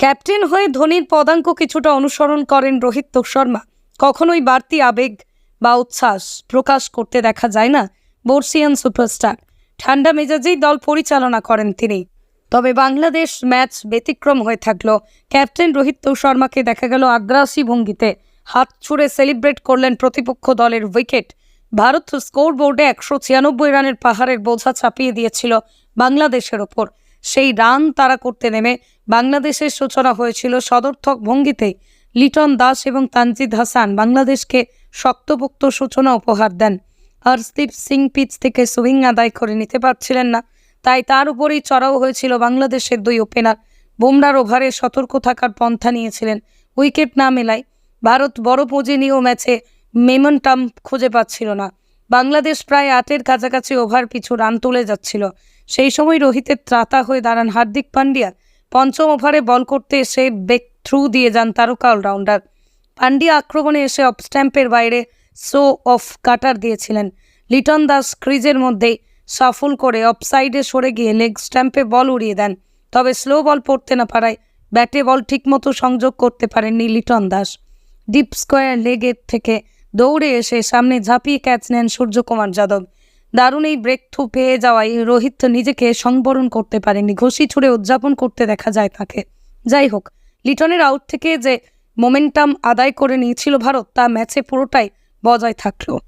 Captain হয়ে ধোনির পদাঙ্ক কিছুটা অনুসরণ করেন রোহিত শর্মা। কখনোই বাড়তি আবেগ বা উচ্ছ্বাস প্রকাশ করতে দেখা যায় না বর্ষিয়ান সুপারস্টার। ঠান্ডা মেজাজেই দল পরিচালনা করেন তিনি। তবে বাংলাদেশ ম্যাচ ব্যতিক্রম হয়ে থাকল। ক্যাপ্টেন রোহিত শর্মাকে দেখা গেল আগ্রাসী ভঙ্গিতে। হাত ছুঁড়ে সেলিব্রেট করলেন প্রতিপক্ষ দলের উইকেট। ভারত স্কোর বোর্ডে একশো ছিয়ানব্বই রানের পাহাড়ের বোঝা চাপিয়ে দিয়েছিল বাংলাদেশের ওপর। সেই রান তারা করতে নেমে বাংলাদেশের সূচনা হয়েছিল সদর্থক ভঙ্গিতেই লিটন দাস এবং তানজিদ হাসান বাংলাদেশকে শক্তপোক্ত সূচনা উপহার দেন। হরদীপ সিং পিচ থেকে সুইং আদায় করে নিতে পারছিলেন না। তাই তার উপরেই চড়াও হয়েছিল বাংলাদেশের দুই ওপেনার। বুমরার ওভারে সতর্ক থাকার পন্থা নিয়েছিলেন উইকেট না মেলায়। ভারত বড় পুঁজি নিয়েও ম্যাচে মেমন্টাম খুঁজে পাচ্ছিল না। বাংলাদেশ প্রায় আটের কাছাকাছি ওভার পিছু রান তুলে যাচ্ছিল। সেই সময় রোহিতের ত্রাতা হয়ে দাঁড়ান হার্দিক পান্ডিয়া। পঞ্চম ওভারে বল করতে এসে বেক থ্রু দিয়ে যান তারকা অলরাউন্ডার। পান্ডিয়া আক্রমণে এসে অফ স্ট্যাম্পের বাইরে শো অফ কাটার দিয়েছিলেন। লিটন দাস ক্রিজের মধ্যেই সাফল করে অফসাইডে সরে গিয়ে লেগ স্ট্যাম্পে বল উড়িয়ে দেন। তবে স্লো বল পড়তে না পারায় ব্যাটে বল ঠিকমতো সংযোগ করতে পারেননি লিটন দাস। ডিপ স্কোয়ার লেগের থেকে দৌড়ে এসে সামনে ঝাঁপিয়ে ক্যাচ নেন সূর্যকুমার যাদব। দারুণ এই ব্রেক থ্রু পেয়ে যাওয়ায় রোহিত নিজেকে সংবরণ করতে পারেনি। ঘষি ছুড়ে উদযাপন করতে দেখা যায় তাকে। যাই হোক, লিটনের আউট থেকে যে মোমেন্টাম আদায় করে নিয়েছিল ভারত, তা ম্যাচে পুরোটাই বজায় থাকল।